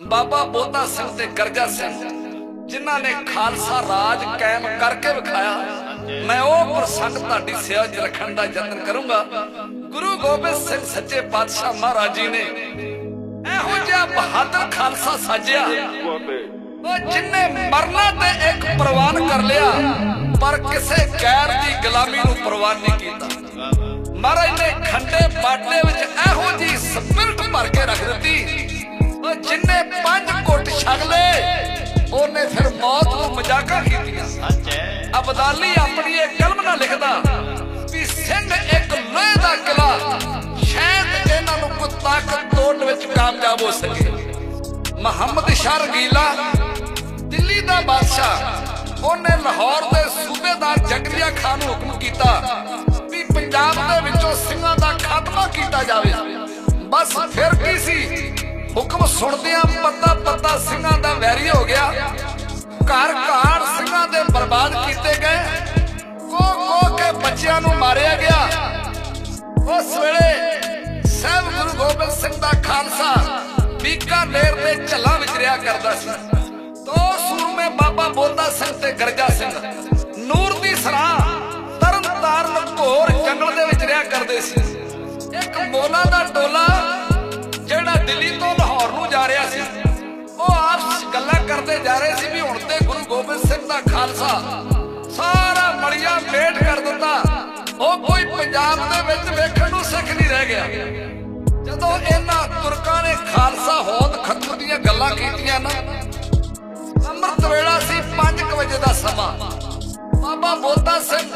ਬਾਬਾ ਬੋਤਾ ਸਿੰਘ ਤੇ ਗਰਜਾ ਸਿੰਘ, ਜਿਨ੍ਹਾਂ ਨੇ ਖਾਲਸਾ ਰਾਜ ਕਾਇਮ ਕਰਕੇ ਵਿਖਾਇਆ। ਮੈਂ ਉਹ ਪ੍ਰਸੰਗ ਤੁਹਾਡੀ ਸੇਵਾ 'ਚ ਰੱਖਣ ਦਾ ਯਤਨ ਕਰੂੰਗਾ। ਗੁਰੂ ਗੋਬਿੰਦ ਸਿੰਘ ਸੱਚੇ ਪਾਤਸ਼ਾਹ ਮਹਾਰਾਜ ਜੀ ਨੇ ਇਹੋ ਜਿਹਾ ਬਹਾਦਰ ਖਾਲਸਾ ਸਾਜਿਆ। ਉਹ ਜਿਨਨੇ ਮਰਨਾ ਤੇ ਇੱਕ ਪ੍ਰਵਾਨ ਕਰ ਲਿਆ, ਪਰ ਕਿਸੇ ਗੈਰ ਦੀ ਗੁਲਾਮੀ ਨੂੰ ਪ੍ਰਵਾਨ ਨਹੀਂ ਕੀਤਾ। ਮਹਾਰਾਜ ਨੇ ਖੰਡੇ ਬਾਟੇ ਵਿੱਚ ਇਹੋ ਜੀ ਸਪਿਰਟ ਭਰ ਕੇ ਰੱਖ ਦਿੱਤੀ। ਉਹ ਜਿੰਨੇ ਪੰਜ ਘੁੱਟ ਛਕ ਲਏ, ਉਹਨੇ ਫਿਰ ਮੌਤ ਨੂੰ ਮਜ਼ਾਕਾਂ ਕੀਤੀਆਂ। ਸੱਚ ਹੈ ਅਬਦਾਲੀ ਆਪਣੀ ਇਹ ਕਲਮ ਨਾਲ ਲਿਖਦਾ, ਵੀ ਸਿੰਘ ਇੱਕ ਲੋਹੇ ਦਾ ਕਿਲਾ, ਸ਼ਾਇਦ ਇਹਨਾਂ ਨੂੰ ਕੋਈ ਤਾਕਤ ਤੋੜ ਵਿੱਚ ਕਾਮਯਾਬ ਹੋ ਸਕੇ। ਮੁਹੰਮਦ ਸ਼ਾਹ ਰੰਗੀਲਾ, ਦਿੱਲੀ ਦਾ ਬਾਦਸ਼ਾਹ, ਉਹਨੇ ਲਾਹੌਰ ਦੇ ਸੂਬੇਦਾਰ ਜਗਰੀਆ ਖਾਨ ਨੂੰ ਹੁਕਮ ਕੀਤਾ ਵੀ ਪੰਜਾਬ ਦੇ ਵਿੱਚੋਂ ਸਿੰਘਾਂ ਦਾ ਖਾਤਮਾ ਕੀਤਾ ਜਾਵੇ। ਬਸ ਫਿਰ ਕੀ ਸੀ? ਹੁਕਮ ਸੁਣਦਿਆਂ ਪੱਤਾ ਪੱਤਾ ਸਿੰਘਾਂ ਦਾ ਵੈਰੀ ਹੋ ਗਿਆ। ਘਰ ਘਾੜ ਸਿੰਘਾਂ ਦੇ ਬਰਬਾਦ ਕੀਤੇ ਗਏ। ਕੋ ਕੋ ਕੇ ਬੱਚਿਆਂ ਨੂੰ ਮਾਰਿਆ ਗਿਆ। ਉਸ ਵੇਲੇ ਸਹਿਬ ਗੁਰੂ ਗੋਬਿੰਦ ਸਿੰਘ ਦਾ ਖਾਲਸਾ ਬੀਕਾਨੇਰ ਦੇ ਝੱਲਾਂ ਵਿੱਚ ਰਿਹਾ ਕਰਦਾ ਸੀ। ਤੋ ਸੂਰਮੇ ਬਾਬਾ ਬੋਤਾ ਸਿੰਘ ਤੇ ਗਰਜਾ ਸਿੰਘ। ਨੂਰ ਦੀ ਸਰਾਂ ਤਰਨ ਤਾਰਨ ਘੋਰ ਜੰਗਲ ਦੇ ਵਿੱਚ ਰਿਹਾ ਕਰਦੇ ਸੀ। ਇੱਕ ਮੋਲਾ ਦਾ ਟੋਲਾ ਕਰਦੇ ਜਾ ਰਹੇ ਸੀ ਵੀ ਹੁਣ ਤੇ ਗੁਰੂ ਗੋਬਿੰਦ ਸਿੰਘ ਦਾ ਖਾਲਸਾ। ਸਾਰਾ ਮੜੀਆ ਮੇਟ ਕਰ ਦਿੰਦਾ ਉਹ ਕੋਈ ਪੰਜਾਬ ਦੇ ਵਿੱਚ ਵੇਖਣ ਨੂੰ ਸਿੱਖ ਨਹੀਂ ਰਹਿ ਗਿਆ। ਜਦੋਂ ਇਹਨਾਂ ਤੁਰਕਾਂ ਨੇ ਖਾਲਸਾ ਹੋਂਦ ਖਤਮ ਦੀਆਂ ਗੱਲਾਂ ਕੀਤੀਆਂ ਨਾ, ਅੰਮ੍ਰਿਤ ਵੇਲਾ ਸੀ 5 ਵਜੇ ਦਾ ਸਮਾਂ। ਬਾਬਾ ਬੋਤਾ ਸਿੰਘ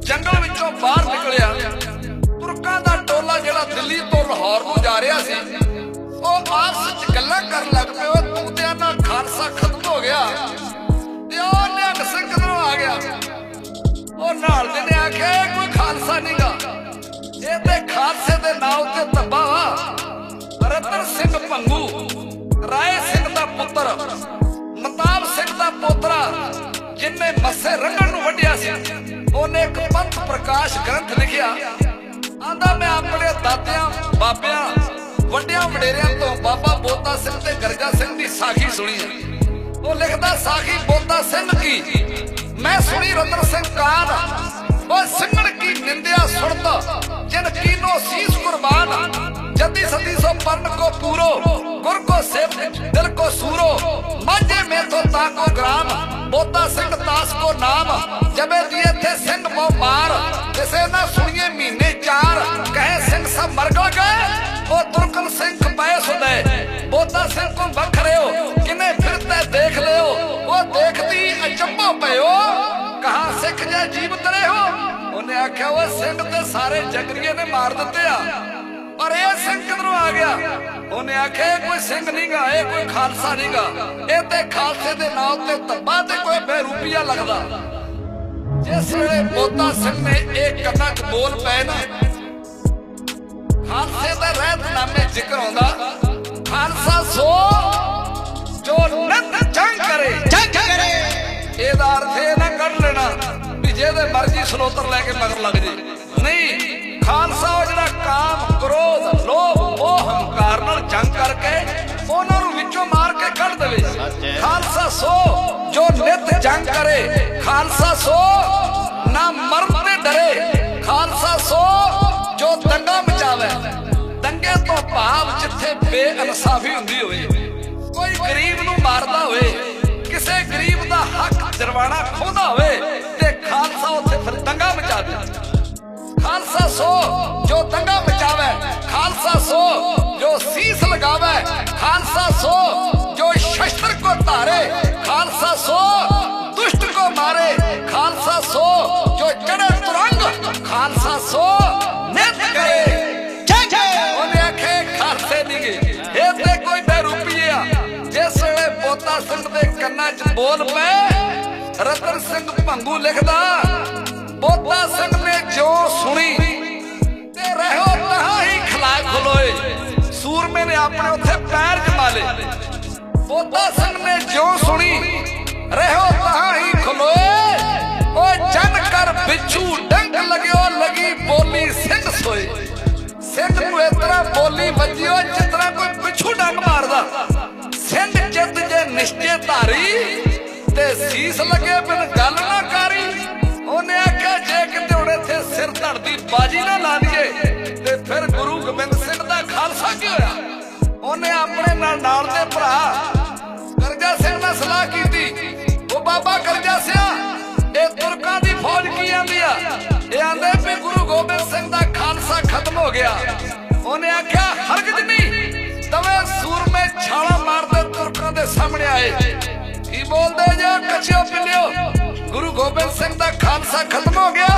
ਜੰਗਲ ਵਿੱਚੋਂ ਬਾਹਰ ਨਿਕਲਿਆ। ਤੁਰਕਾਂ ਦਾ ਟੋਲਾ ਜਿਹੜਾ ਦਿੱਲੀ ਤੋਂ ਲਾਹੌਰ ਨੂੰ ਜਾ ਰਿਹਾ ਸੀ ਆਪਸ ਚ ਗੱਲਾਂ ਕਰਨ ਲੱਗ ਪਏ ਉਹ ਤੂਤਿਆਂ ਨਾਲ ਖਾਲਸਾ ਖਤਮ ਹੋ ਗਿਆ। ਤੇ ਉਹ ਨਿਹੰਗ ਸਿੰਘ ਕਿਧਰੋਂ ਆ ਗਿਆ? ਉਹ ਨਾਲ ਦੇ ਨੇ ਆਖਿਆ ਕੋਈ ਖਾਲਸਾ ਨਹੀਂਗਾ। ਇਹ ਤੇ ਖਾਲਸੇ ਦੇ ਨਾਂ ਉੱਤੇ ਧੱਬਾ ਰਤਨ ਸਿੰਘ ਭੰਗੂ, ਰਾਏ ਸਿੰਘ ਦਾ ਪੁੱਤਰ ਮਤਾਬ ਸਿੰਘ ਦਾ ਪੋਤਰਾ, ਜਿੰਨੇ ਮੱਸੇ ਰੰਗਣ ਨੂੰ ਵੱਢਿਆ ਸੀ, ਉਹਨੇ ਇੱਕ ਪੰਥ ਪ੍ਰਕਾਸ਼ ਗ੍ਰੰਥ ਲਿਖਿਆ। ਆਂਦਾ, ਮੈਂ ਆਪਣੇ ਦਾਦਿਆਂ ਬਾਬਿਆਂ ਵੱਡਿਆਂ ਵਡੇਰਿਆਂ ਤੋਂ ਬਾਬਾ ਬੋਤਾ ਸਿੰਘ ਤੇ ਗਰਜਾ ਸਿੰਘ ਦੀ ਸਾਖੀ ਸੁਣੀ ਉਹ ਲਿਖਦਾ, ਸਾਖੀ ਬੋਤਾ ਸਿੰਘ ਕੀ? ਮੈਂ ਸੁਣੀ ਰਤਨ ਸਿੰਘ ਕਾਨ ਉਹ ਸਿੰਘਣ ਕੀ ਨਿੰਦਿਆ ਸੁਣਦਾ, ਜਿਨ ਕੀਨੋ ਸੀਸ ਕੁਰਬਾਨ। ਜਦੀ ਸਦੀ ਸੋ ਪਰਨ ਕੋ ਪੂਰੋ, ਗੁਰ ਕੋ ਸੇਵ ਦਿਲ ਕੋ ਸੂਰੋ। ਮਾਝੇ ਮੇਥੋਂ ਤਾਕੋ ਗ੍ਰਾਮ, ਬੋਤਾ ਸਿੰਘ ਦਾਸ ਕੋ ਨਾਮ। ਜਬੇ ਦੀ ਇੱਥੇ ਸਿੰਘ ਮੋ ਮਾਰ, ਕਿਸੇ ਨਾ ਸੁਣੀਏ ਮਹੀਨੇ ਚਾਰ। ਕਹੇ, ਸਿੰਘ ਸਭ ਮਰ ਗਏ? ਉਹ ਤੁਰਕਨ ਸਿੰਘ ਪਏ ਸੁਦੇ ਬੋਤਾ ਸਿੰਘ ਕੋ ਵਖਰਿਓ ਕਿਨੇ ਫਿਰਤੇ ਦੇਖ ਲਿਓ। ਉਹ ਦੇਖਦੀ ਅਚੰਭੋ ਪਇਓ ਕਹਾ ਸਿੱਖ ਜੇ ਜੀਵ ਤਰੇ ਉਹਨੇ ਆਖਿਆ, ਉਹ ਸਿੰਘ ਤੇ ਸਾਰੇ ਜਗਰੀਏ ਨੇ ਮਾਰ ਦਿੱਤੇ ਆ। ਪਰ ਇਹ ਸਿੰਘ ਕਿਧਰੋਂ ਆ ਗਿਆ? ਉਹਨੇ ਆਖਿਆ, ਇਹ ਕੋਈ ਸਿੰਘ ਨਹੀਂਗਾ ਇਹ ਕੋਈ ਖਾਲਸਾ ਨਹੀਂਗਾ ਇਹ ਤੇ ਖਾਲਸੇ ਦੇ ਨਾਂ ਉੱਤੇ ਧੱਬਾ ਤੇ ਕੋਈ ਬੇਰੂਪੀਆ ਲੱਗਦਾ। ਜਿਸ ਵੇਲੇ ਬੋਤਾ ਸਿੰਘ ਨੇ ਇਹ ਕੰਨਾਂ ਬੋਲ ਪਏ ਨਾ ਖਾਲਸੇ ਦਾ ਰਹਿਤਨਾਮੇ ਜ਼ਿਕਰ ਆਉਂਦਾ ਖਾਲਸਾ ਸੋ ਜੋ ਨਿਤ ਜੰਗ ਕਰੇ। ਜੰਗ ਕਰੇ। ਇਹਦਾ ਅਰਥ ਇਹ ਨਾ ਕੱਢ ਲੈਣਾ ਵੀ ਜਿਹਦੇ ਮਰਜ਼ੀ ਸਲੋਤਰ ਲੈ ਕੇ ਮਗਰ ਲੱਗ ਜੇ। ਨਹੀਂ ਖਾਲਸਾ ਉਹ ਜਿਹੜਾ ਕਾਮ ਕ੍ਰੋਧ ਲੋਭ ਮੋਹ ਹੰਕਾਰ ਨਾਲ ਜੰਗ ਕਰਕੇ ਉਹਨਾਂ ਨੂੰ ਵਿੱਚੋਂ ਮਾਰ ਕੇ ਕੱਢ ਦੇਵੇ। ਖਾਲਸਾ ਸੋ ਜੋ ਨਿਤ ਜੰਗ ਕਰੇ। ਖਾਲਸਾ ਸੋ ਨਾ ਮਰਨ ਤੇ ਡਰੇ। ਖਾਲਸਾ ਸੋ ਦੰਗਾ ਮਚਾਵੇ ਦੰਗੇ ਤੋਂ ਭਾਵ ਜਿੱਥੇ ਬੇਇਨਸਾਫੀ ਹੁੰਦੀ ਹੋਵੇ। ਕੋਈ ਗਰੀਬ ਨੂੰ ਮਾਰਦਾ ਹੋਵੇ। ਕਿਸੇ ਗਰੀਬ ਦਾ ਹੱਕ ਜਰਵਾਣਾ ਖੋਦਾ ਹੋਵੇ ਤੇ ਖਾਲਸਾ ਉੱਥੇ ਫਿਰ ਦੰਗਾ ਮਚਾ ਦੇ। ਖਾਲਸਾ ਸੋ ਜੋ ਦੰਗਾ ਮਚਾਵੇ, ਖਾਲਸਾ ਸੋ ਜੋ ਸੀਸ ਲਗਾਵੇ, ਖਾਲਸਾ ਸੋ ਜੋ ਸ਼ਸਤਰ ਕੋ ਧਾਰੇ, ਖਾਲਸਾ ਸੋ ਕੰਨਾਂ 'ਚ ਬੋਲ ਪਏ ਰਤਨ ਸਿੰਘ ਭੰਗੂ ਲਿਖਦਾ ਬੋਤਾ ਸਿੰਘ ਨੇ ਜੋ ਸੁਣੀ, ਤੇ ਰਹਿਓ ਤਹਾਂ ਹੀ ਖਲਾ ਖਲੋਏ। ਸੂਰਮੇ ਨੇ ਆਪਣੇ ਉੱਥੇ ਪੈਰ ਜਮਾ ਲਏ। ਬੋਤਾ ਸਿੰਘ ਨੇ ਜੋ ਸੁਣੀ, ਰਹਿਓ ਤਹਾਂ ਹੀ ਖਲੋਏ। ਓ ਜਨ ਕਰ ਬਿੱਛੂ ਡੰਗ ਲਗਿਓ, ਲਗੀ ਬੋਲੀ ਸਿੰਘ ਸੋਏ। ਸਿੰਘ ਨੂੰ ਇਸ ਤਰ੍ਹਾਂ ਬੋਲੀ ਵੱਜੀ ਜਿਸ ਤਰ੍ਹਾਂ ਕੋਈ ਪਿੱਛੂ ਡੰਗ ਮਾਰਦਾ। ਧਾਰੀ ਤੇ ਸੀਸ ਲੱਗੇ ਬਿਨ ਗੱਲ ਨਾ ਕਰੀ। ਉਹਨੇ ਆਖਿਆ, ਜੇ ਕਿਤੇ ਹੁਣ ਇੱਥੇ ਸਿਰ ਧੜਦੀ ਬਾਜੀ ਨਾ ਲਾ ਲਈਏ, ਤੇ ਫਿਰ ਗੁਰੂ ਗੋਬਿੰਦ ਸਿੰਘ ਦਾ ਖਾਲਸਾ ਕੀ ਹੋਇਆ? ਉਹਨੇ ਆਪਣੇ ਨਾਲ ਨਾਲ ਦੇ ਭਰਾ ਕਰਜਾ ਸਿੰਘ ਨਾਲ ਸਲਾਹ ਕੀਤੀ। ਉਹ ਬਾਬਾ ਕਰਜਾ ਸਿਆ, ਇਹ ਤੁਰਕਾਂ ਦੀ ਫੌਜ ਕੀ ਆਂਦੀ ਆ? ਇਹ ਆਂਦੇ ਵੀ ਗੁਰੂ ਗੋਬਿੰਦ ਸਿੰਘ ਦਾ ਖਾਲਸਾ ਖਤਮ ਹੋ ਗਿਆ। ਉਹਨੇ ਆਖਿਆ, ਹਰਗਜ਼ ਨਹੀਂ, ਤਵੇ ਸੂਰਮੇ ਛਾਲਾ ਮਾਰਦੇ ਤੁਰਕਾਂ ਦੇ ਸਾਹਮਣੇ ਆਏ। ਕੀ ਬੋਲਦੇ ਜੋ? ਕੱਚਿਓ ਪਿੱਲਿਓ। ਗੁਰੂ ਗੋਬਿੰਦ ਸਿੰਘ ਦਾ ਖਾਲਸਾ ਖਤਮ ਹੋ ਗਿਆ।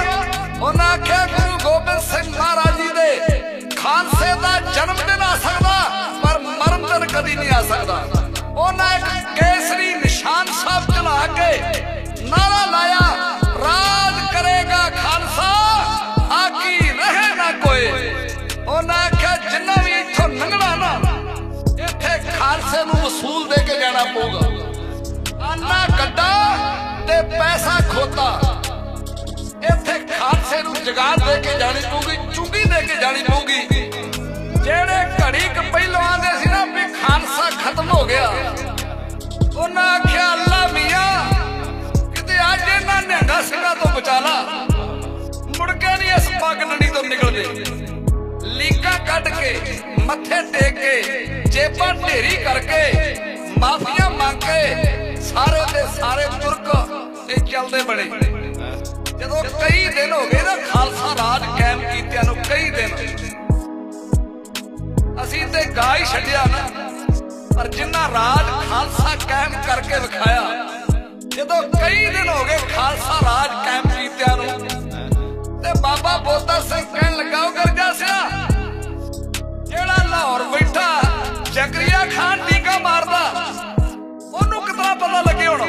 ਉਹਨਾਂ ਆਖਿਆ, ਗੁਰੂ ਗੋਬਿੰਦ ਸਿੰਘ ਮਹਾਰਾਜ ਜੀ ਦੇ ਖਾਲਸੇ ਦਾ ਜਨਮ ਦਿਨ ਆ ਸਕਦਾ, ਪਰ ਮਰਨ ਦਿਨ ਕਦੀ ਨਹੀਂ ਆ ਸਕਦਾ। ਉਹਨਾਂ ਇੱਕ ਕੇਸਰੀ ਨਿਸ਼ਾਨ ਸਾਹਿਬ ਚਲਾ ਕੇ ਨਾਰਾ ਲਾਇਆ, ਰਾਜ ਕਰੇਗਾ ਖਾਲਸੇ ਨੂੰ ਵਸੂਲ ਦੇ ਕੇ ਜਾਣਾ ਪਊਗਾ। ਆਨਾ ਗੱਡਾ ਤੇ ਪੈਸਾ ਖੋਤਾ। ਇੱਥੇ ਖਾਲਸੇ ਨੂੰ ਜਗਾੜ ਦੇ ਕੇ ਜਾਣੀ ਪਊਗੀ, ਚੁੰਗੀ ਦੇ ਕੇ ਜਾਣੀ ਪਊਗੀ। ਜਿਹੜੇ ਘੜੀ ਕ ਪਹਿਲਾਂ ਆਂਦੇ ਸੀ ਨਾ ਵੀ ਖਾਲਸਾ ਖਤਮ ਹੋ ਗਿਆ। ਉਹਨਾਂ ਆਖਿਆ, ਅੱਲਾ ਮੀਆਂ, ਕਿਤੇ ਅੱਜ ਇਹਨਾਂ ਨਿਹੰਗਾ ਸਿੰਘਾਂ ਤੋਂ ਬਚਾ ਲਾ। ਮੁੜ ਕੇ ਨਹੀਂ ਇਸ ਪੱਗ ਨੜੀ ਤੋਂ ਨਿਕਲਦੇ। ਲੀਕਾਂ ਕੱਢ ਕੇ ਮੱਥੇ ਟੇਕ ਕੇ ਜੇਬਾਂ ਢੇਰੀ ਕਰਕੇ, ਮਾਫੀਆਂ ਮੰਗ ਕੇ, ਸਾਰੇ ਦੇ ਸਾਰੇ ਤੁਰਕ ਇਹ ਚੱਲਦੇ ਬਣੇ। ਜਦੋਂ ਕਈ ਦਿਨ ਹੋ ਗਏ ਨਾ ਖਾਲਸਾ ਰਾਜ ਕਾਇਮ ਕੀਤਿਆਂ ਨੂੰ, ਕਈ ਦਿਨ। ਅਸੀਂ ਤੇ ਗਾ ਹੀ ਛੱਡਿਆ ਨਾ, ਪਰ ਜਿੰਨਾ ਰਾਜ ਖਾਲਸਾ ਕਾਇਮ ਕਰਕੇ ਵਿਖਾਇਆ, ਜਦੋਂ ਕਈ ਦਿਨ ਹੋ ਗਏ ਖਾਲਸਾ ਰਾਜ ਕਾਇਮ ਕੀਤਿਆਂ ਨੂੰ, ਤੇ ਬਾਬਾ ਬੋਤਾ ਸਿੰਘ ਕਹਿਣ ਲੱਗਾ, ਉਹ ਗਰਜਾ ਸਿਆ। ਜਿਹੜਾ ਲਾਹੌਰ ਬੈਠਾ ਜ਼ਕਰੀਆ ਖਾਨ ਟੀਕਾ ਮਾਰਦਾ। ਉਹਨੂੰ ਕਿਤਨਾ ਪਤਾ ਲੱਗੇ ਹੁਣ?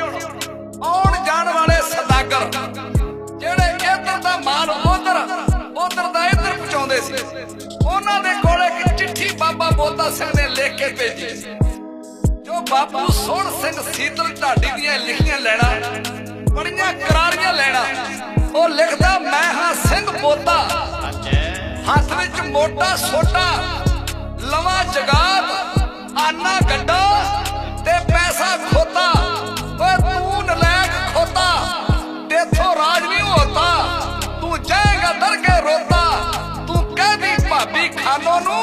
ਆਉਣ ਜਾਣ ਵਾਲੇ ਸਦਾਗਰ ਜਿਹੜੇ ਇੱਧਰ ਦਾ ਮਾਲ ਉਧਰ ਉਧਰ ਦਾ ਇੱਧਰ ਪਹੁੰਚਾਉਂਦੇ ਸੀ। ਉਹਨਾਂ ਦੇ ਕੋਲ ਇੱਕ ਚਿੱਠੀ ਬਾਬਾ ਬੋਤਾ ਸਿੰਘ ਨੇ ਲਿਖ ਕੇ ਭੇਜੀ। ਜੋ ਬਾਪੂ ਸੋਹਣ ਸਿੰਘ ਸੀਤਲ ਢਾਡੀ ਦੀਆਂ ਲਿਖੀਆਂ ਲੈਣਾ ਬੜੀਆਂ ਕਰਾਰੀਆਂ ਲੈਣਾ ਉਹ ਲਿਖਦਾ ਮੈਂ ਹਾਂ ਸਿੰਘ ਬੋਤਾ। ਹੱਥ ਵਿੱਚ ਮੋਟਾ ਸੋਟਾ ਲਵਾ ਜਗਾਤ, ਆਨਾ ਗੱਡਾ ਤੇ ਪੈਸਾ ਖੋਤਾ। ਓਏ ਤੂੰ ਨਲਾਇਕ ਖੋਤਾ ਤੇਥੋਂ ਰਾਜ ਨਹੀਂ ਹੋਤਾ। ਤੂੰ ਜਾਏਗਾ ਦਰ ਕੇ ਰੋਤਾ। ਤੂੰ ਕਹਦੀ ਭਾਬੀ ਖਾਨੋ ਨੂੰ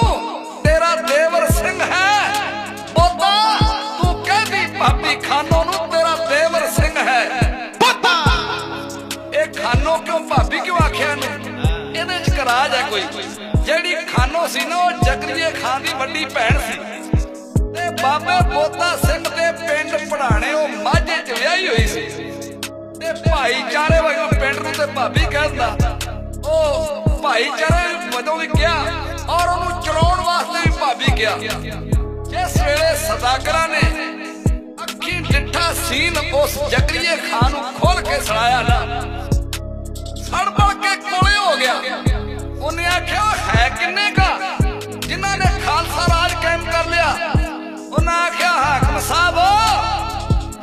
ਸੀ ਨਾ ਉਹ ਜਗਰੀਏ ਖਾਨ ਦੀ ਵੱਡੀ ਭੈਣ ਸੀ। ਤੇ ਬਾਬੇ ਬੋਤਾ ਸਿੰਘ ਦੇ ਪਿੰਡ ਪੜਾਣੇ ਉਹ ਮਾਝੇ ਚ ਵਿਆਹੀ ਹੋਈ ਸੀ। ਤੇ ਭਾਈਚਾਰੇ ਵਜੋਂ ਪਿੰਡ ਨੂੰ ਤੇ ਭਾਬੀ ਕਹਿੰਦਾ। ਉਹ ਭਾਈਚਾਰੇ ਵਜੋਂ ਵੀ ਕਿਹਾ ਔਰ ਉਹਨੂੰ ਚਲਾਉਣ ਵਾਸਤੇ ਵੀ ਭਾਬੀ ਗਿਆ। ਜਿਸ ਵੇਲੇ ਸਦਾਗਰਾਂ ਨੇ ਅੱਖੀ ਡਿੱਠਾ ਸੀਨ ਉਸ ਜਗਰੀਏ ਖਾਨ ਨੂੰ ਖੋਲ ਕੇ ਸੁਣਾਇਆ ਨਾ। ਸੜਬੜ ਕੇ ਕੋਲੇ ਹੋ ਗਿਆ। ਉਹਨੇ ਆਖਿਆ, ਉਹ ਹੈ ਕਿੰਨੇ ਕਾ? ਜਿਨ੍ਹਾਂ ਨੇ ਖਾਲਸਾ ਰਾਜ ਕਾਇਮ ਕਰ ਲਿਆ। ਉਹਨਾਂ ਆਖਿਆ, ਹਾਕਮ ਸਾਹਿਬ,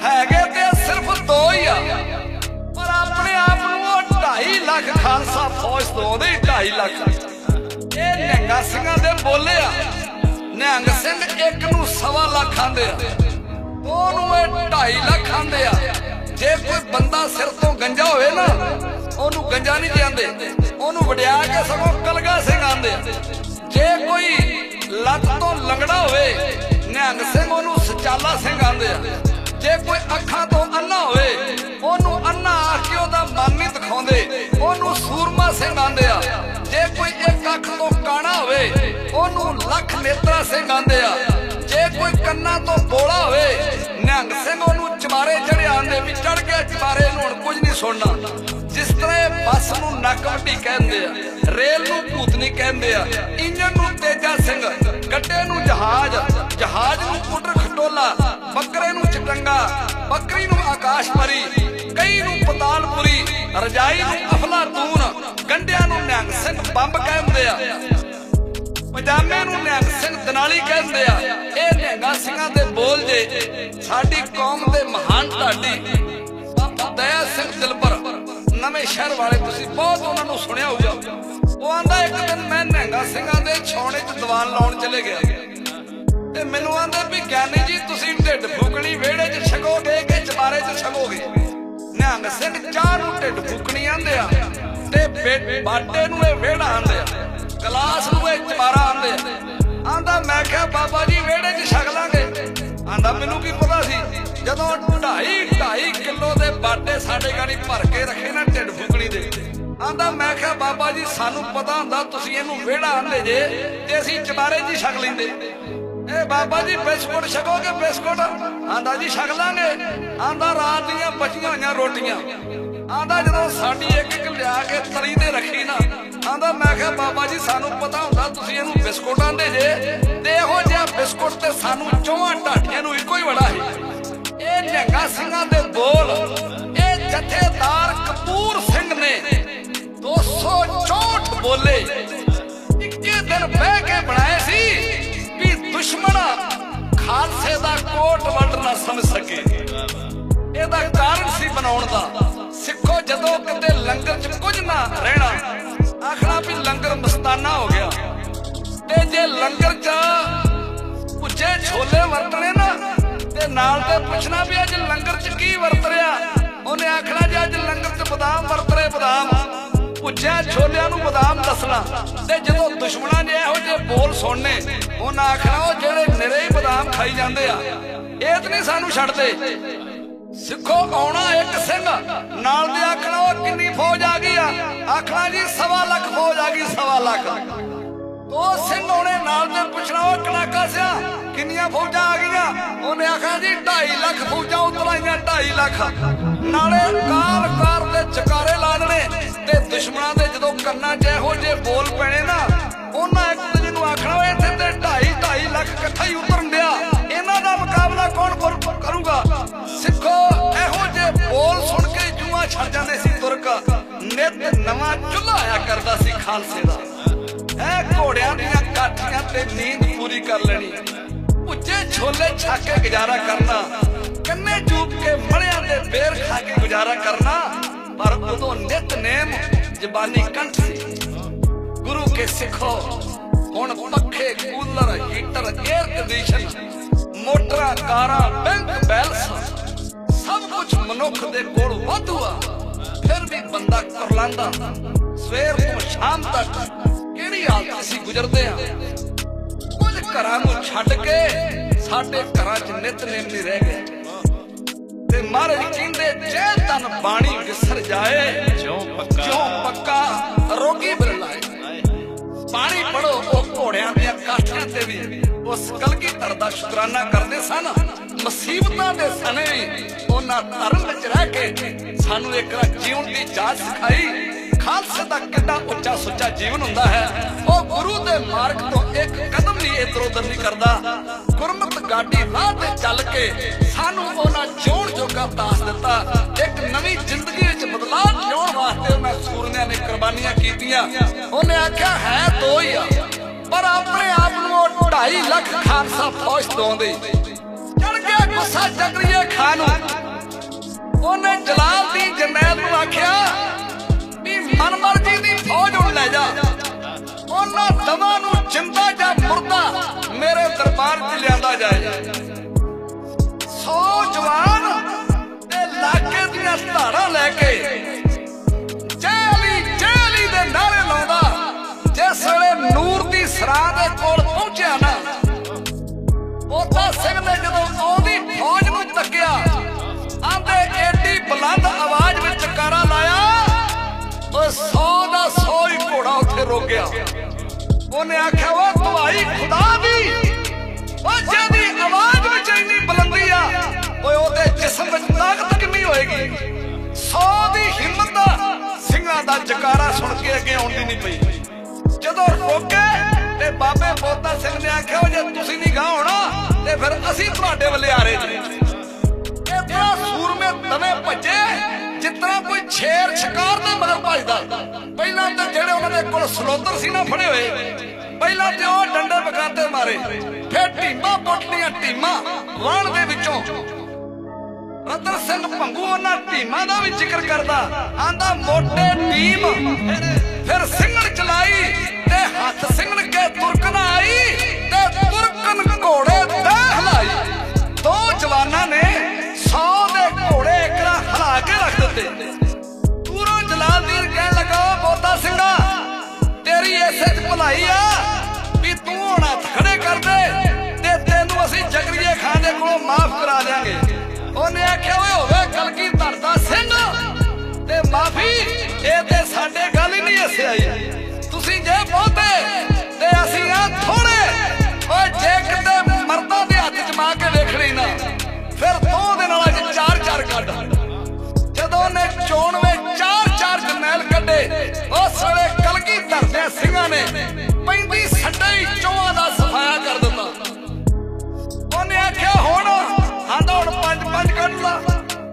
ਹੈਗੇ ਤੇ ਸਿਰਫ ਦੋ ਹੀ ਆ। ਪਰ ਆਪਣੇ ਆਪ ਨੂੰ ਉਹ 2.5 ਲੱਖ ਖਾਲਸਾ ਫੌਜ ਤੋਂ ਉਹਦੇ 2.5 ਲੱਖ। ਇਹ ਨਿਹੰਗਾ ਸਿੰਘਾਂ ਦੇ ਬੋਲੇ ਆ। ਨਿਹੰਗ ਸਿੰਘ ਇੱਕ ਨੂੰ ਸਵਾ ਲੱਖ ਆਂਦੇ ਆ। ਉਹਨੂੰ ਇਹ 2.5 ਲੱਖ ਆਂਦੇ ਆ। ਜੇ ਕੋਈ ਬੰਦਾ ਸਿਰ ਤੋਂ ਗੰਜਾ ਹੋਵੇ ਨਾ ਉਹਨੂੰ ਨਹੀਂ ਜਾਂਦੇ। ਉਹਨੂੰ ਵਡਿਆ ਕੇ ਸਗੋਂ ਕਲਗਾ ਸਿੰਘ ਆਂਦੇ। ਜੇ ਕੋਈ ਲੱਤ ਤੋਂ ਲੰਗੜਾ ਹੋਵੇ, ਨਿਹੰਗ ਸਿੰਘ ਉਹਨੂੰ ਸਚਾਲਾ ਸਿੰਘ ਆਂਦੇ ਆ। ਜੇ ਕੋਈ ਅੱਖਾਂ ਤੋਂ ਅੰਨਾ ਹੋਵੇ, ਉਹਨੂੰ ਅੰਨਾ ਆਖ ਕੇ ਉਹਦਾ ਮਨ ਨਹੀਂ ਦਿਖਾਉਂਦੇ। ਉਹਨੂੰ ਸੂਰਮਾ ਸਿੰਘ ਆਂਦੇ ਆ। ਜੇ ਕੋਈ ਇੱਕ ਅੱਖ ਤੋਂ ਕਾਣਾ ਹੋਵੇ, ਉਹਨੂੰ ਲੱਖ ਨੇਤਰਾ ਸਿੰਘ ਆਂਦੇ ਆ। ਜੇ ਕੋਈ ਕੰਨਾਂ ਤੋਂ ਬੋਲਾ ਹੋਵੇ, ਨਿਹੰਗ ਸਿੰਘ ਉਹਨੂੰ ਚਮਾਰੇ ਚੜਿਆ ਆਂਦੇ ਵੀ ਚੜ ਗਿਆ। ਚਮਾਰੇ ਨੂੰ ਹੁਣ ਕੁਝ ਨਹੀਂ ਸੁਣਨਾ। ਜਿਸ ਤਰ੍ਹਾਂ ਇਹ ਬੱਸ ਨੂੰ ਨੱਕ ਕਹਿੰਦੇ ਆ, ਰੇਲ ਨੂੰ ਭੂਤਨੀ ਕਹਿੰਦੇ ਆ ਇੰਜਨ ਨੂੰ ਤੇਜਾ ਸਿੰਘ, ਗੱਡੇ ਨੂੰ ਜਹਾਜ਼ ਜਹਾਜ਼ ਨੂੰ ਕੁੱਟਰ ਖਟੋਲਾ, ਬੱਕਰੇ ਨੂੰ ਚਟੰਗਾ, ਬੱਕਰੀ ਨੂੰ ਆਕਾਸ਼ ਕਈ ਨੂੰ ਪਤਾਲਪੁਰੀ, ਰਜਾਈ ਨੂੰ ਅਫਲਾਤੂਨ, ਗੰਡਿਆਂ ਨੂੰ ਨਿਹੰਗ ਸਿੰਘ ਬੰਬ ਕਹਿੰਦੇ ਆ। ਪਜਾਮੇ ਨੂੰ ਨਿਹੰਗ ਸਿੰਘ ਦਨਾਲੀ ਕਹਿੰਦੇ ਆ। ਇਹ ਨਿਹੰਗਾ ਸਿੰਘਾਂ ਦੇ ਬੋਲ ਜੇ, ਸਾਡੀ ਕੌਮ ਦੇ ਮਹਾਨ ਢਾਡੀ, ਬਾਬਾ ਦਇਆ ਸਿੰਘ ਦਿਲਬਰ ਨਵੇਂ ਸ਼ਹਿਰ ਵਾਲੇ ਤੁਸੀਂ ਬਹੁਤ ਉਹਨਾਂ ਨੂੰ ਸੁਣਿਆ ਹੋਊਗਾ। ਉਹ ਆਂਦਾ, ਇੱਕ ਦਿਨ ਮੈਂ ਨਿਹੰਗਾ ਸਿੰਘਾਂ ਦੇ ਛਾਉਣੇ 'ਚ ਦੀਵਾਨ ਲਾਉਣ ਚਲੇ ਗਿਆ। ਤੇ ਮੈਨੂੰ ਆਂਦੇ ਵੀ, ਗਿਆਨੀ ਜੀ, ਤੁਸੀਂ ਢਿੱਡ ਫੂਕਣੀ ਵਿਹੜੇ 'ਚ ਛਕੋਗੇ ਨਿਹੰਗ ਸਿੰਘ ਚਾਹ ਨੂੰ ਢਿੱਡ ਫੁਕਣੀ ਆਂਦੇ ਆ ਤੇ ਬਾਟੇ ਨੂੰ ਇਹ ਵਿਹੜਾ ਆਂਦੇ ਆ, ਗਲਾਸ ਨੂੰ ਇਹ ਚਮਾਰਾ ਆਂਦੇ ਆ। ਆਂਦਾ, ਮੈਂ ਕਿਹਾ, ਬਾਬਾ ਜੀ, ਵਿਹੜੇ 'ਚ ਛਕ ਲਾਂਗੇ। ਆਂਦਾ, ਮੈਨੂੰ ਕੀ ਪਤਾ ਸੀ? ਜਦੋਂ 2.5 2.5 ਕਿਲੋ ਦੇ ਬਾਟੇ ਸਾਡੇ ਗਾੜੀ ਭਰ ਕੇ ਰੱਖੇ ਨਾ ਢਿੱਡ ਫੁਕਣੀ ਦੇ। ਆਂਦਾ ਮੈਂ ਕਿਹਾ, ਬਾਬਾ ਜੀ, ਸਾਨੂੰ ਪਤਾ ਹੁੰਦਾ ਤੁਸੀਂ ਇਹਨੂੰ ਵਿਹੜਾ ਆਂਦੇ ਜੇ ਤੇ ਅਸੀਂ ਚਮਾਰੇ 'ਚ ਛਕ ਲੈਂਦੇ। ਇਹ ਬਾਬਾ ਜੀ, ਬਿਸਕੁਟ ਛਕੋਗੇ ਬਿਸਕੁਟ? ਆਂਦਾ, ਜੀ, ਛਕ ਲਾਂਗੇ। ਆਂਦਾ, ਰਾਤ ਦੀਆਂ ਬਚੀਆਂ ਹੋਈਆਂ ਰੋਟੀਆਂ। ਆਂਦਾ, ਜਦੋਂ ਸਾਡੀ ਇੱਕ ਇੱਕ ਲਿਆ ਕੇ ਤਰੀ ਤੇ ਰੱਖੀ ਨਾ। ਆਂਦਾ, ਮੈਂ ਕਿਹਾ, ਬਾਬਾ ਜੀ, ਸਾਨੂੰ ਪਤਾ ਹੁੰਦਾ ਤੁਸੀਂ ਇਹਨੂੰ ਬਿਸਕੁਟ ਆਂਦੇ ਜੇ ਤੇ ਇਹੋ ਜਿਹਾ ਬਿਸਕੁਟ ਤੇ ਸਾਨੂੰ ਚੋਹਾਂ ਢਾਟੀਆਂ ਨੂੰ ਇੱਕੋ ਹੀ ਬੜਾ ਨਾ ਸਮਝ ਸਕੇ। ਇਹਦਾ ਕਾਰਨ ਸੀ ਬਣਾਉਣ ਦਾ। ਸਿੱਖੋ ਜਦੋਂ ਕਿਤੇ ਲੰਗਰ 'ਚ ਕੁਝ ਨਾ ਰਹਿਣਾ, ਆਖਣਾ ਵੀ ਲੰਗਰ ਮਸਤਾਨਾ ਹੋ ਗਿਆ। ਤੇ ਜੇ ਲੰਗਰ 'ਚ ਪੁੱਛੇ ਛੋਲੇ ਵਰਤਣੇ ਨਾ, ਤੇ ਨਾਲ ਤੇ ਪੁੱਛਣਾ ਵੀ ਅੱਜ ਲੰਗਰ 'ਚ ਕੀ ਵਰਤ ਰਿਆ ਉਹਨੇ ਆਖਣਾ ਜੇ, ਅੱਜ ਲੰਗਰ 'ਚ ਬਦਾਮ ਵਰਤ ਰਹੇ ਬਦਾਮ। ਪੁੱਛਿਆ, ਛੋਲਿਆਂ ਨੂੰ ਬਦਾਮ ਦੱਸਣਾ। ਤੇ ਜਦੋਂ ਦੁਸ਼ਮਣਾਂ ਨੇ ਇਹੋ ਜਿਹੇ ਬੋਲ ਸੁਣਨੇ, ਉਹਨਾਂ ਆਖਣਾ, ਉਹ ਜਿਹੜੇ ਨਿਰੇ ਹੀ ਬਦਾਮ ਖਾਈ ਜਾਂਦੇ ਆ, ਇਹ ਤੇ ਨਹੀਂ ਸਾਨੂੰ ਛੱਡਦੇ। ਸਿੱਖੋ, ਆਉਣਾ ਇੱਕ ਸਿੰਘ। ਨਾਲ ਦੇ ਆਖਣਾ, ਉਹ ਕਿੰਨੀ ਫੌਜ ਆ ਗਈ ਆ? ਆਖਣਾ, ਜੀ, ਸਵਾ ਲੱਖ ਫੌਜ ਆ ਗਈ, ਸਵਾ ਲੱਖ। ਉਹ ਸਿੰਘ ਆਉਣੇ ਨਾਲ ਦੇ ਪੁੱਛਣਾ, ਉਹ ਕਨਾਕਾ ਸਿਆ, ਕਿੰਨੀਆਂ ਫੌਜਾਂ ਆ ਗਈਆਂ? ਉਹਨੇ ਆਖਿਆ ਜੀ 2.5 ਲੱਖ ਫੌਜਾਂ ਉਤਰ ਆਈਆਂ 2.5 ਲੱਖ। ਨਾਲੇ ਕਾਰ ਕਾਰ ਦੇ ਚਕਾਰੇ ਲਾ ਦੇਣੇ। ਤੇ ਦੁਸ਼ਮਣਾਂ ਦੇ ਜਦੋਂ ਕੰਨਾਂ 'ਚ ਇਹੋ ਜਿਹੇ ਬੋਲ ਪੈਣੇ ਨਾ, ਉਹਨਾਂ ਇੱਕ ਦੂਜੇ ਨੂੰ ਆਖਣਾ ਓਏ ਇੱਥੇ ਤੇ 2.5 2.5 ਲੱਖ ਇਕੱਠਾ ਹੀ ਉਤਰਨ ਡਿਆ। ਇਹਨਾਂ ਦਾ ਮੁਕਾਬਲਾ ਕੌਣ ਕਰੂਗਾ? ਸਿੱਖੋ, ਇਹੋ ਜਿਹੇ ਬੋਲ ਸੁਣ ਕੇ ਜੂਆ ਛੱਡ ਜਾਂਦੇ ਸੀ ਤੁਰਕ। ਨਿਤ ਨਵਾਂ ਚੁੱਲ੍ਹਾ ਆਇਆ ਕਰਦਾ ਸੀ ਖਾਲਸੇ ਦਾ। ਇਹ ਘੋੜਿਆਂ ਦੀਆਂ ਕਾਠੀਆਂ ਤੇ ਨੀਂਦ ਪੂਰੀ ਕਰ ਲੈਣੀ। ਉੱਚੇ ਛੋਲੇ ਛੱਕ ਕੇ ਗੁਜ਼ਾਰਾ ਕਰਨਾ। ਕੰਨੇ ਚੂਪ ਕੇ ਮੜਿਆਂ ਦੇ ਬੇਰ ਖਾ ਕੇ ਗੁਜ਼ਾਰਾ ਕਰਨਾ। ਪਰ ਉਦੋਂ ਨਿਤਨੇਮ ਜ਼ਬਾਨੀ ਕੰਠ ਸੀ। ਗੁਰੂ ਕੇ ਸਿੱਖੋ। ਹੁਣ ਪੱਖੇ, ਕੂਲਰ, ਹੀਟਰ 에ਅਰ ਕੰਡੀਸ਼ਨ ਮੋਟਰਾਂ, ਕਾਰਾਂ ਬੈਂਕ ਬੈਲਸ ਸਭ ਕੁਝ ਮਨੁੱਖ ਦੇ ਕੋਲ ਵਾਧੂ ਆ। ਫਿਰ ਵੀ ਬੰਦਾ ਕਰਲਾਂਦਾ ਸਵੇਰ ਤੋਂ ਸ਼ਾਮ ਤੱਕ ਕਿਹੜੀ ਹਾਲਤ ਅਸੀਂ ਗੁਜ਼ਰਦੇ ਆ? ਕੁਝ ਘਰਾਂ ਨੂੰ ਛੱਡ ਕੇ ਸਾਡੇ ਘਰਾਂ 'ਚ ਨਿਤਨੇਮ ਨਹੀਂ ਰਹਿ ਗਿਆ ਤੇ ਮਹਾਰਾਜ ਕਹਿੰਦੇ ਜੇ ਤਨ ਬਾਣੀ ਵਿਸਰ ਜਾਏ। ਜਿਉਂ ਪੱਕਾ। ਕਿਉਂ ਪੱਕਾ ਰੋਗੀ ਬਿਰਲਾਏ। ਪਾਣੀ ਪੜੋ ਉਹ ਘੋੜਿਆਂ ਦੀਆਂ ਕਾਠੀਆਂ ਤੇ ਵੀ। ਉਸ ਕਲਗੀਧਰ ਦਾ ਸ਼ੁਕਰਾਨਾ ਕਰਦੇ ਸਨ। ਮੁਸੀਬਤਾਂ ਦੇ ਸਨੇ ਵੀ ਉਹਨਾਂ ਧਰਮ ਵਿੱਚ ਰਹਿ ਕੇ ਸਾਨੂੰ ਇੱਕ ਜੀਵਨ ਦੀ ਜਾਚ ਸਿਖਾਈ। ਖਾਲਸੇ ਦਾ ਕਿੰਨਾ ਉੱਚਾ ਸੁੱਚਾ ਜੀਵਨ ਹੁੰਦਾ ਹੈ। ਉਹ ਗੁਰੂ ਦੇ ਮਾਰਗ ਤੋਂ ਇੱਕ ਕਦਮ ਵੀ ਇਧਰ ਉਧਰ ਨਹੀਂ ਕਰਦਾ। ਗੁਰਮਤ ਗਾਡੀ ਰਾਹ ਤੇ ਚੱਲ ਕੇ ਸਾਨੂੰ ਉਹਨਾਂ ਜਿਉਣ ਜੋਗਾ ਤਾਸ ਦਿੱਤਾ। ਇੱਕ ਨਵੀਂ ਜ਼ਿੰਦਗੀ ਵਿੱਚ ਬਦਲਾਅ ਲਿਆਉਣ ਵਾਸਤੇ ਉਹਨਾਂ ਸੂਰਨਿਆਂ ਨੇ ਕੁਰਬਾਨੀਆਂ ਕੀਤੀਆਂ। ਉਹਨੇ ਆਖਿਆ, ਹੈ ਦੋ ਹੀ ਆ। ਪਰ ਆਪਣੇ ਆਪ ਨੂੰ ਉਹ 2.5 ਲੱਖ ਖਾਲਸਾ ਫੌਜ ਤੋਂ ਦੇ ਚੜ ਗਿਆ ਗੁੱਸਾ ਜਗਰੀਏ ਖਾਨ ਨੂੰ। ਉਹਨੇ ਜਲਾਲਦੀਨ ਜਰਨੈਲ ਨੂੰ ਆਖਿਆ ਦਵਾਂ ਨੂੰ ਜਿੰਦਾ ਜਾਂ ਮੁਰਦਾ ਮੇਰੇ ਦਰਬਾਰ 'ਚ ਲਿਆਂਦਾ ਜਾਏ। ਸੌ ਜਵਾਨ ਤੇ ਲਾਗੇ ਦੀਆਂ ਧਾਰਾਂ ਲੈ ਕੇ ਜੈਲੀ ਜੈਲੀ ਦੇ ਨਾਰੇ ਲਾਉਂਦਾ, ਜਿਸ ਵੇਲੇ ਨੂਰ ਦੀ ਸਰਾਂ ਦੇ ਕੋਲ ਪਹੁੰਚਿਆ ਨਾ, ਉਹਦਾ ਸਿੰਘ ਨੇ ਜਦੋਂ ਆਉਂਦੀ ਫੌਜ ਨੂੰ ਤੱਕਿਆ ਆਂਦੇ ਏਡੀ ਬੁਲੰਦ ਆਵਾਜ਼ ਵਿੱਚ ਕਾਰਾ ਲਾਇਆ, ਓਏ ਸੌ ਦਾ ਸੌ ਹੀ ਘੋੜਾ ਉੱਥੇ ਰੁਕ ਗਿਆ। ਉਹਨੇ ਆਖਿਆ ਉਹ ਦਵਾਈ ਖੁਦਾ ਦੀ ਉਹ ਜਿਹਦੀ ਆਵਾਜ਼ ਵਿੱਚ ਇੰਨੀ ਬੁਲੰਦੀ ਆ, ਓਏ ਉਹਦੇ ਜਿਸਮ ਵਿੱਚ ਤਾਕਤ ਕਿੰਨੀ ਹੋਏਗੀ? ਸੌ ਦੀ ਹਿੰਮਤ ਸਿੰਘਾਂ ਦਾ ਜਕਾਰਾ ਸੁਣ ਕੇ ਅੱਗੇ ਆਉਂਦੀ ਨਹੀਂ ਪਈ। ਜਦੋਂ ਰੋਕੇ ਤੇ ਬਾਬੇ ਬੋਤਾ ਸਿੰਘ ਨੇ ਆਖਿਆ ਜੇ ਤੁਸੀਂ ਨਹੀਂ ਗਾਹ ਹੋਣਾ, ਤੇ ਫਿਰ ਅਸੀਂ ਤੁਹਾਡੇ ਵੱਲੇ ਆ ਰਹੇ ਜੀ। ਇਤਨਾ ਸੂਰਮੇ ਤਵੇ ਭੱਜੇ ਜਿਤਨਾ ਕੋਈ ਛੇ ਭੱਜਦਾ। ਪਹਿਲਾਂ ਤੇ ਜਿਹੜੇ ਉਹਨਾਂ ਦੇ ਕੋਲ ਸਲੋਤਰ ਸੀ ਨਾ ਫੜੇ ਹੋਏ, ਪਹਿਲਾਂ ਤੇ ਉਹ ਡੰਡੇ ਬਗਾਤੇ ਮਾਰੇ। ਫਿਰ ਟੀਮਾਂ ਪੁੱਟਲੀਆਂ ਟੀਮਾਂ, ਵਾਣ ਦੇ ਵਿੱਚੋਂ। ਰਤਨ ਸਿੰਘ ਭੰਗੂ ਉਹਨਾਂ ਟੀਮਾਂ ਦਾ ਵੀ ਜ਼ਿਕਰ ਕਰਦਾ, ਆਂਦਾ ਮੋਟੇ ਟੀਮ, ਫਿਰ ਸਿੰਘਣ ਚਲਾਈ ਤੇ ਹੱਥ ਸਿੰਘਣ ਕੇ ਤੁਰਕਨ ਆਈ ਤੇ ਤੁਰਕਨ ਘੋੜੇ ਤੇ ਹਲਾਈ। ਦੋ ਜਵਾਨਾਂ ਨੇ 100 ਦੇ ਘੋੜੇ ਇਕਰਾ ਹਲਾ ਕੇ ਰੱਖ ਦਿੱਤੇ। ਲੱਗਾ ਸਿੰਘਾ ਤੇਰੀ ਐਸੇ ਚ ਭਲਾਈ ਆ ਵੀ ਤੂੰ ਹੁਣ ਹੱਥ ਖੜੇ ਕਰ ਦੇ ਤੇ ਤੈਨੂੰ ਅਸੀਂ ਜਗਰੀਏ ਖਾਨ ਦੇ ਕੋਲੋਂ ਮਾਫ ਕਰਾ ਦਿਆਂਗੇ। ਉਹਨੇ ਆਖਿਆ, ਓਏ ਹੋਵੇ ਕਲਗੀ ਧਰਦਾ ਸਿੰਘ ਤੇ ਮਾਫੀ, ਇਹ ਤੇ ਸਾਡੇ ਗੱਲ ਹੀ ਨਹੀਂ ਐਸੇ ਆਈ ਤੁਸੀਂ ਜੇ ਬਹੁਤੇ ਤੇ ਅਸੀਂ ਆ ਥੋੜੇ ਓਏ ਜੇ ਕਿਤੇ ਮਰਦਾਂ ਦੇ ਹੱਥ ਜਮਾ ਕੇ ਵੇਖਣੀ ਨਾ, ਫਿਰ ਦੋ ਦੇ ਨਾਲ ਚਾਰ ਚਾਰ ਕੱਢ। ਜਦੋਂ ਨੇ ਚੋਣ ਵਿੱਚ ਜਰਨੈਲ ਉਸ ਵੇਲੇ ਕਲਗੀ ਧਰਦੇ ਸਿੰਘਾਂ ਨੇ ਪੈਂਦੀ ਸੱਡੇ ਹੀ ਚੋਹਾਂ ਦਾ ਸਫਾਇਆ ਕਰ ਦਿੱਤਾ। ਉਹਨੇ ਆਖਿਆ, ਹੁਣ ਆਂਦਾ ਹੁਣ ਪੰਜ ਪੰਜ ਕੱਢ ਲਾ।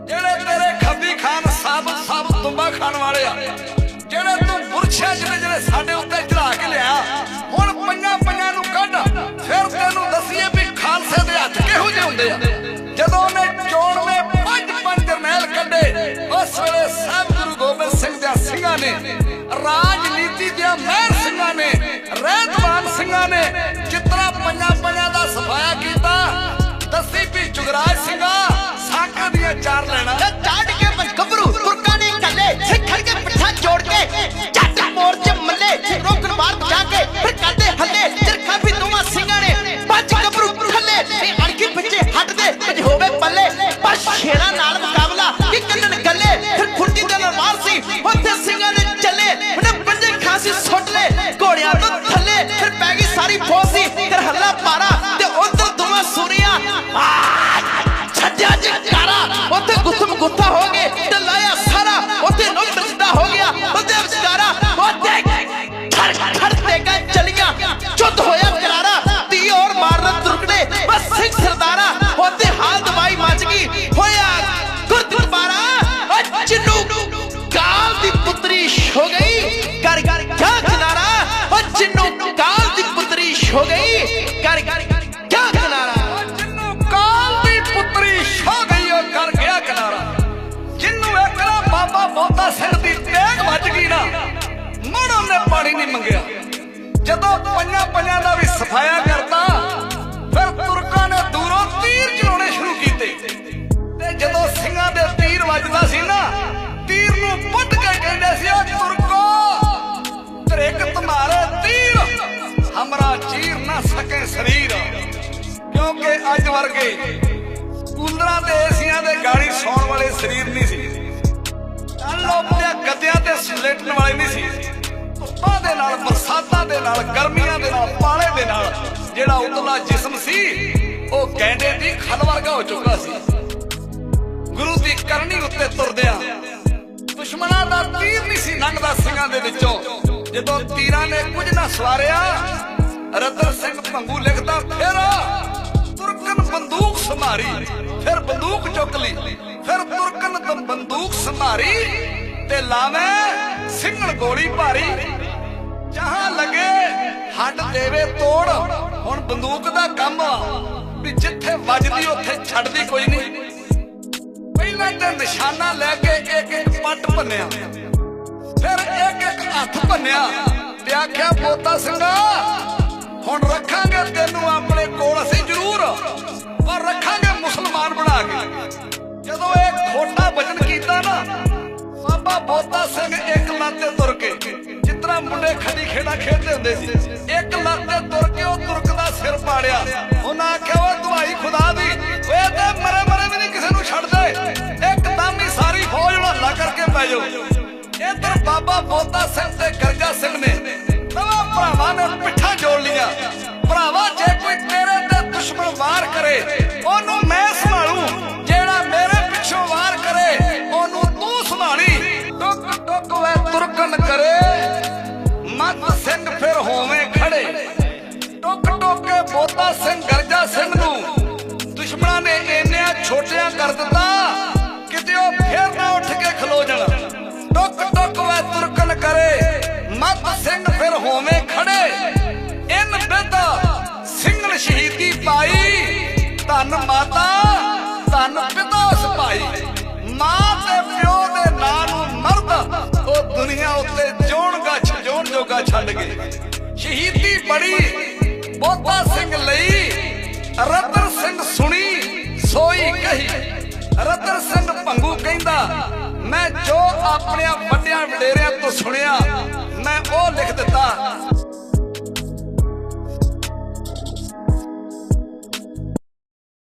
ਜਿਹੜੇ ਤੇਰੇ ਖੱਬੀ ਖਾਨ ਸਭ ਸਭ ਤੁੰਬਾ ਖਾਣ ਵਾਲੇ ਆ, ਜਿਹੜੇ ਤੂੰ ਬੁਰਸ਼ਾ ਜਿਹੜੇ ਜਿਹੜੇ ਸਾਡੇ ਉੱਤੇ ਨੇ। ਰਾਜਨੀਤੀ ਦੇ ਮਹਿਰ ਸਿੰਘਾਂ ਨੇ, ਰਹਿਤਵਾਨ ਸਿੰਘਾਂ ਨੇ ਜਿਤਨਾ ਪੰਜਾਂ ਪੰਜਾਂ ਦਾ ਸਫਾਇਆ ਕੀਤਾ, ਦੱਸੀ ਵੀ ਜੁਗਰਾਜ ਸਿੰਘਾ ਸਾਕਾਂ ਦੀਆਂ ਚਾਰ ਲੈਣਾ। ਉੱਥੇ ਪਾਣੀ ਨਹੀਂ ਮੰਗਿਆ। ਜਦੋਂ ਪੰਜਾਂ ਪੰਜਾਂ ਦਾ ਵੀ ਸਫਾਇਆ ਕਰਤਾ, ਫਿਰ ਤੁਰਕਾਂ ਨੇ ਦੂਰੋਂ ਤੀਰ ਚਲਾਉਣੇ ਸ਼ੁਰੂ ਕੀਤੇ। ਤੇ ਜਦੋਂ ਸਿੰਘਾਂ ਦੇ ਤੀਰ ਵੱਜਦਾ ਸੀ ਨਾ, ਤੀਰ ਨੂੰ ਪੁੱਟ ਕੇ ਕਹਿੰਦੇ ਸੀ ਉਹ ਤੁਰਕੋ ਤ੍ਰਿਕ ਤੁਮਾਰੇ ਤੀਰ, ਹਮਰਾ ਚੀਰ ਨਾ ਸਕੇ ਸਰੀਰ। ਕਿਉਂਕਿ ਅੱਜ ਵਰਗੇ ਕੂਲਰਾਂ ਤੇ ਏਸੀਆਂ ਦੇ ਗਾੜੀ ਸੌਣ ਵਾਲੇ ਸਰੀਰ ਨਹੀਂ ਸੀ। ਲੋਕ ਦੇ ਗੱਦਿਆਂ ਤੇ ਸਲੇਟਣ ਵਾਲੇ ਨਹੀਂ ਸੀ। ਧੁੱਪਾਂ ਦੇ ਨਾਲ, ਬਰਸਾਤਾਂ ਦੇ ਨਾਲ, ਗਰਮੀਆਂ ਦੇ ਨਾਲ, ਪਾਲੇ ਦੇ ਨਾਲ ਜਿਹੜਾ ਉਤਲਾ ਜਿਸਮ ਸੀ, ਉਹ ਗੈਂਡੇ ਦੀ ਖਲ ਵਰਗਾ ਹੋ ਚੁੱਕਾ ਸੀ। ਗੁਰੂ ਦੀ ਕਰਨੀ ਉੱਤੇ ਤੁਰਦਿਆਂ ਦੁਸ਼ਮਣਾਂ ਦਾ ਤੀਰ ਨਹੀਂ ਸੀ ਲੰਘਦਾ ਸਿੰਘਾਂ ਦੇ ਵਿੱਚੋਂ। ਜਦੋਂ ਤੀਰਾਂ ਨੇ ਕੁਝ ਨਾ ਸਵਾਰਿਆ, ਰਤਨ ਸਿੰਘ ਭੰਗੂ ਲਿਖਦਾ, ਫਿਰ ਤੁਰਕਨ ਬੰਦੂਕ ਸੰਭਾਰੀ। ਫਿਰ ਬੰਦੂਕ ਚੁੱਕ ਲਈ, ਫਿਰ ਤੁਰਕਨ ਤੋਂ ਬੰਦੂਕ ਸੰਭਾਰੀ ਤੇ ਲਾਵੇਂ ਸਿੰਘਣ ਗੋਲੀ ਭਾਰੀ। ਹੱਡ ਦੇਵੇ ਤੋੜ। ਹੁਣ ਬੰਦੂਕ ਦਾ ਕੰਮ ਆ। ਵੀ ਜਿੱਥੇ ਵੱਜਦੀ, ਉੱਥੇ ਛੱਡਦੀ ਕੋਈ ਨਹੀਂ। ਪਹਿਲਾਂ ਤੇ ਨਿਸ਼ਾਨਾ ਲੈ ਕੇ ਇੱਕ ਇੱਕ ਪੱਟ ਭੰਨਿਆ। ਫਿਰ ਇੱਕ ਇੱਕ ਹੱਥ ਭੰਨਿਆ। ਤੇ ਆਖਿਆ, ਪੋਤਾ ਸਿੰਘਾ ਹੁਣ ਰੱਖਾਂਗੇ ਤੈਨੂੰ ਆਪਣੇ ਕੋਲ, ਅਸੀਂ ਜ਼ਰੂਰ। ਪਰ ਰੱਖਾਂਗੇ ਮੁਸਲਮਾਨ ਬਣਾ ਕੇ। ਜਦੋਂ ਇਹ ਖੋਟਾ ਵਚਨ ਕੀਤਾ ਨਾ, ਬਾਬਾ ਬੋਤਾ ਸਿੰਘ ਇੱਕ ਲੱਤ ਤੇ ਤੁਰ ਕੇ ਜਿਤਨਾ ਮੁੰਡੇ ਖੱਡੀ ਖੇੜਾ ਖੇਡਦੇ ਹੁੰਦੇ ਸੀ। ਇੱਕ ਲੱਤ ਤੇ ਤੁਰ ਕੇ ਉਹ ਤੁਰਕ ਦਾ ਸਿਰ ਪਾੜਿਆ। ਉਹਨਾਂ ਆਖਿਆ, ਓਏ ਦੁਹਾਈ ਖੁਦਾ ਦੀ। ਓਏ ਤੇ ਮਰੇ ਮਰੇ ਵੀ ਨਹੀਂ ਕਿਸੇ ਨੂੰ ਛੱਡਦੇ। ਇੱਕਦਮ ਹੀ ਸਾਰੀ ਫੌਜ ਹੱਲਾ ਕਰਕੇ ਪੈ ਜਾਓ। ਇੱਧਰ ਬਾਬਾ ਬੋਤਾ ਸਿੰਘ ਤੇ ਗਰਜਾ ਸਿੰਘ ਨੇ ਦੋਵਾਂ ਭਰਾਵਾਂ ਨੇ ਪਿੱਠਾਂ ਜੋੜ ਲਿਆ ਭਰਾਵਾ, ਜੇ ਕੋਈ ਤੇਰੇ ਤੇ ਦੁਸ਼ਮਣ ਵਾਰ ਕਰੇ, ਉਹਨੂੰ ਮੈਂ ਸੰਭਾਲੂ। ਜਿਹੜਾ ਮੇਰੇ ਪਿੱਛੋਂ ਵਾਰ ਕਰੇ, ਉਹਨੂੰ ਤੂੰ ਸੰਭਾਲੀ। ਟੁੱਕ ਟੁੱਕ ਵੇ ਤੁਰਕਨ ਕਰੇ। ਫਿਰ ਹੋਵੇਂ ਖੜੇ। ਟੁੱਕ ਟੁੱਕ ਬੋਤਾ ਸਿੰਘ ਗਰਜਾ ਸਿੰਘ ਨੂੰ ਦੁਸ਼ਮਣਾਂ ਨੇ ਇੰਨਿਆਂ ਛੋਟਿਆਂ ਕਰ ਦਿੱਤਾ, ਕਿਤੇ ਉਹ ਫੇਰ ਨਾ ਉੱਠ ਕੇ ਖਲੋ ਜਾਣ। ਟੁੱਕ ਟੁੱਕ ਵੇ ਤੁਰਕਨ ਕਰੇ, ਮਤ ਸਿੰਘ ਫਿਰ ਹੋਵੇਂ ਖੜੇ। ਇਨ ਬਿਦ ਸਿੰਘਨ ਸ਼ਹੀਦੀ ਪਾਈ, ਧੰਨ ਮਾਤਾ, ਧੰਨ ਪਿਤਾ ਸਿਪਾਈ ਮਾਂ ਤੇ ਪਿਓ ਦੇ ਨਾਂ ਨੂੰ ਮਰਦ, ਉਹ ਦੁਨੀਆ ਉੱਤੇ ਜੋਗਾ ਛੱਡ ਗਏ ਸ਼ਹੀਦੀ ਬੜੀ ਬੋਤਾ ਸਿੰਘ ਲਈ, ਰਤਨ ਸਿੰਘ ਸੁਣੀ, ਸੋਈ ਕਹੀ। ਰਤਨ ਸਿੰਘ ਭੰਗੂ ਕਹਿੰਦਾ, ਮੈਂ ਜੋ ਆਪਣਿਆਂ ਵੱਡਿਆਂ ਵਡੇਰਿਆਂ ਤੋਂ ਸੁਣਿਆ, ਮੈਂ ਉਹ ਲਿਖ ਦਿੱਤਾ।